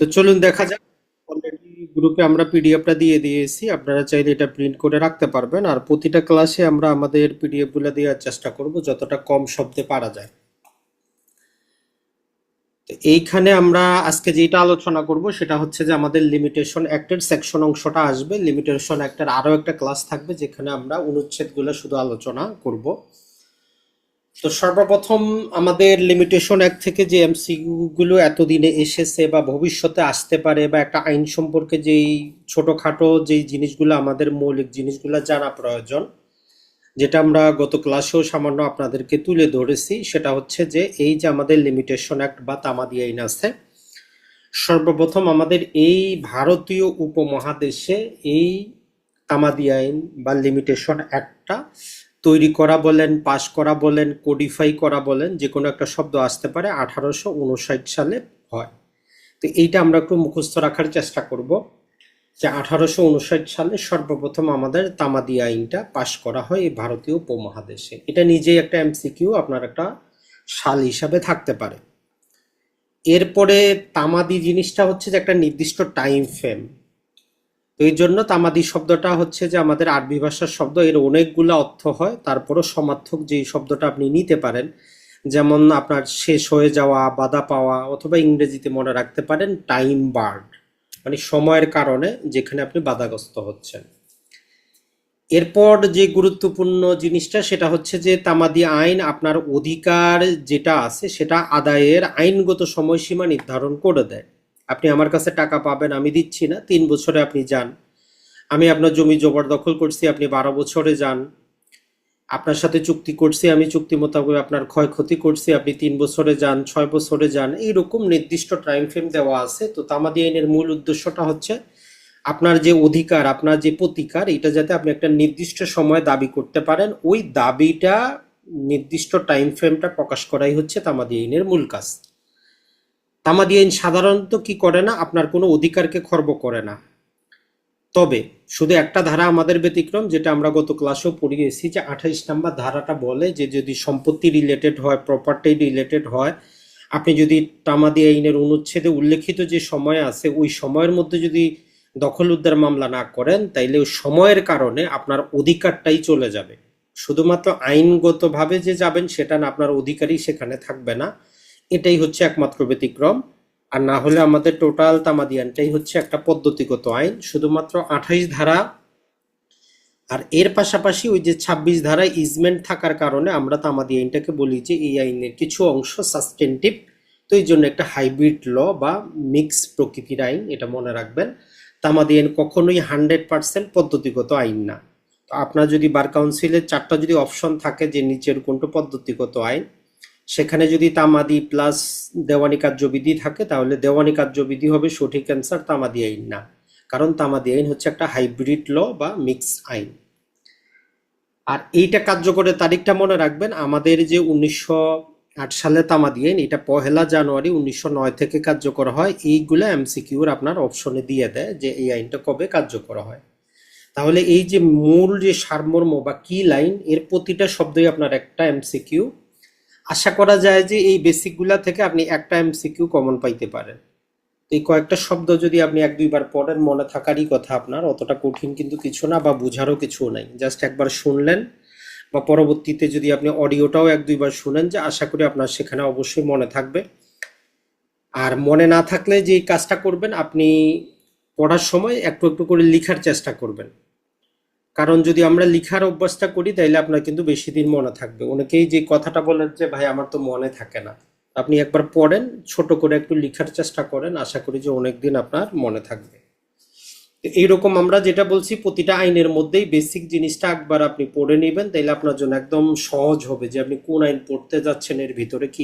তো চলুন দেখা যাক। অলরেডি গ্রুপে আমরা পিডিএফটা দিয়ে দিয়েছি। আপনারা চাইলে এটা প্রিন্ট করে রাখতে পারবেন। আর প্রতিটা ক্লাসে আমরা আমাদের পিডিএফগুলো দেওয়ার চেষ্টা করব, যতটা কম শব্দে পারা যায়। তো এইখানে আমরা আজকে যেটা আলোচনা করব, সেটা হচ্ছে যে আমাদের লিমিটেশন অ্যাক্টের সেকশন অংশটা আসবে। লিমিটেশন অ্যাক্টের আরও একটা ক্লাস থাকবে, যেখানে আমরা অনুচ্ছেদগুলো শুধু আলোচনা করব। তো সর্বপ্রথম আমাদের লিমিটেশন অ্যাক্ট থেকে যে এমসিকিউ গুলো এতদিনে এসেছে বা ভবিষ্যতে আসতে পারে বা একটা আইন সম্পর্কে যেই ছোটোখাটো যেই জিনিসগুলো আমাদের মৌলিক জিনিসগুলো জানা প্রয়োজন, যেটা আমরা গত ক্লাসেও সামান্য আপনাদেরকে তুলে ধরেছি, সেটা হচ্ছে যে এই যে আমাদের লিমিটেশন অ্যাক্ট বা তামাদি আইন আছে, সর্বপ্রথম আমাদের এই ভারতীয় উপমহাদেশে এই তামাদি আইন বা লিমিটেশন অ্যাক্টটা তৈরি করা বলেন পাশ করা বলেন কোডিফাই করা বলেন যে কোনো একটা শব্দ আসতে পারে আঠারোশো উনষাট সালে হয়। তো এইটা আমরা একটু মুখস্থ রাখার চেষ্টা করব যে আঠারোশো উনষাট সালে সর্বপ্রথম আমাদের তামাদি আইনটা পাশ করা হয় এই ভারতীয় উপমহাদেশে। এটা নিজেই একটা এমসিকিউ, আপনার একটা সাল হিসাবে থাকতে পারে। এরপরে তামাদি জিনিসটা হচ্ছে যে একটা নির্দিষ্ট টাইম ফ্রেম এই জন্য তামাদি শব্দটা হচ্ছে যে আমাদের আরবি ভাষার শব্দ, এর অনেকগুলো অর্থ হয়, তারপরও সমার্থক যে শব্দটা আপনি নিতে পারেন, যেমন আপনার শেষ হয়ে যাওয়া, বাধা পাওয়া অথবা ইংরেজিতে মনে রাখতে পারেন টাইম বার্ড মানে সময়ের কারণে যেখানে আপনি বাধাগ্রস্ত হচ্ছেন। এরপর যে গুরুত্বপূর্ণ জিনিসটা, সেটা হচ্ছে যে তামাদি আইন আপনার অধিকার যেটা আছে, সেটা আদায়ের আইনগত সময়সীমা নির্ধারণ করে দেয়। আপনি আমার কাছে টাকা পাবেন, আমি দিচ্ছি না, তিন বছরে আপনি যান। আমি আপনার জমি জবরদখল করছি, আপনি বারো বছরে যান। আপনার সাথে চুক্তি করছি, আমি চুক্তি মোতাবেক আপনার ক্ষয়ক্ষতি করছি, আপনি তিন বছরে যান, ছয় বছরে যান, এইরকম নির্দিষ্ট টাইম ফ্রেম দেওয়া আছে। তো তামাদি আইনের মূল উদ্দেশ্যটা হচ্ছে, আপনার যে অধিকার, আপনার যে প্রতিকার, এটা যাতে আপনি একটা নির্দিষ্ট সময় দাবি করতে পারেন, ওই দাবিটা নির্দিষ্ট টাইম ফ্রেমটা প্রকাশ করাই হচ্ছে তামাদি আইনের মূল কাজ। তামাদি আইন সাধারণত কি করে না? আপনার কোনো অধিকারকে খর্ব করে না। তবে শুধু একটা ধারা আমাদের ব্যতিক্রম, যেটা আমরা গত ক্লাসেও পড়িয়েছি যে আঠাইশ নাম্বার ধারাটা বলে যে যদি সম্পত্তি রিলেটেড হয় প্রপার্টি রিলেটেড হয়, আপনি যদি তামাদি আইনের অনুচ্ছেদে উল্লেখিত যে সময় আছে, ওই সময়ের মধ্যে যদি দখল উদ্ধার মামলা না করেন, তাইলে ওই সময়ের কারণে আপনার অধিকারটাই চলে যাবে। শুধুমাত্র আইনগতভাবে যে যাবেন, সেটা না, আপনার অধিকারই সেখানে থাকবে না। এটাই হচ্ছে একমাত্র ব্যতিক্রম। আর না হলে আমাদের টোটাল তামাদিয়ানটাই হচ্ছে একটা পদ্ধতিগত আইন। শুধুমাত্র আঠাইশ ধারা। আর এর পাশাপাশি ওই যে ছাব্বিশ ধারা ইজমেন্ট থাকার কারণে আমরা তামাদি আইনটাকে বলি যে এই আইনের কিছু অংশ সাস্টেন্টিভ তো এই জন্য একটা হাইব্রিড ল বা মিক্স প্রকৃতির আইন, এটা মনে রাখবেন। তামাদি আইন কখনোই হান্ড্রেড পার্সেন্ট পদ্ধতিগত আইন না। আপনার যদি বার কাউন্সিলের চারটা যদি অপশন থাকে যে নিচের কোনটা পদ্ধতিগত আইন সেখানে যদি তামাদি প্লাস দেওয়ানি কার্যবিধি থাকে, তাহলে দেওয়ানি কার্যবিধি হবে সঠিক অ্যান্সার তামাদি আইন না। কারণ তামাদি আইন হচ্ছে একটা হাইব্রিড ল বা মিক্স আইন। আর এইটা কার্যকরের তারিখটা মনে রাখবেন, আমাদের যে উনিশশো আট সালে তামাদি আইন, এটা পহেলা জানুয়ারি উনিশশো নয় থেকে কার্যকর হয়, এইগুলো এমসিকিউর আপনার অপশনে দিয়ে দেয় যে এই আইনটা কবে কার্যকর হয়। তাহলে এই যে মূল যে সারমর্ম বা কি লাইন এর প্রতিটা শব্দই আপনার একটা এমসিকিউ আশা করা যায় যে এই বেসিকগুলা থেকে আপনি একটা এমসিকিউ কমন পাইতে পারেন। এই কয়েকটা শব্দ যদি আপনি এক দুইবার পড়েন, মনে থাকারই কথা আপনার, অতটা কঠিন কিন্তু কিছু না বা বুঝারও কিছু নাই। জাস্ট একবার শুনলেন বা পরবর্তীতে যদি আপনি অডিওটাও এক দুইবার শুনেন, যে আশা করি আপনার সেখানে অবশ্যই মনে থাকবে। আর মনে না থাকলে যে কাজটা করবেন, আপনি পড়ার সময় একটু একটু করে লিখার চেষ্টা করবেন। কারণ যদি আমরা লিখার অভ্যাসটা করি, তাইলে আপনার কিন্তু বেশি দিন মনে থাকবে। অনেকেই যে কথাটা বলেন যে, ভাই, আমার তো মনে থাকে না। আপনি একবার পড়েন, ছোট করে একটু লিখার চেষ্টা করেন, আশা করি যে অনেক দিন আপনার মনে থাকবে। এইরকম আমরা যেটা বলছি, প্রতিটা আইনের মধ্যেই বেসিক জিনিসটা একবার আপনি পড়ে নেবেন, তাইলে আপনার জন্য একদম সহজ হবে যে আপনি কোন আইন পড়তে যাচ্ছেন, এর ভিতরে কি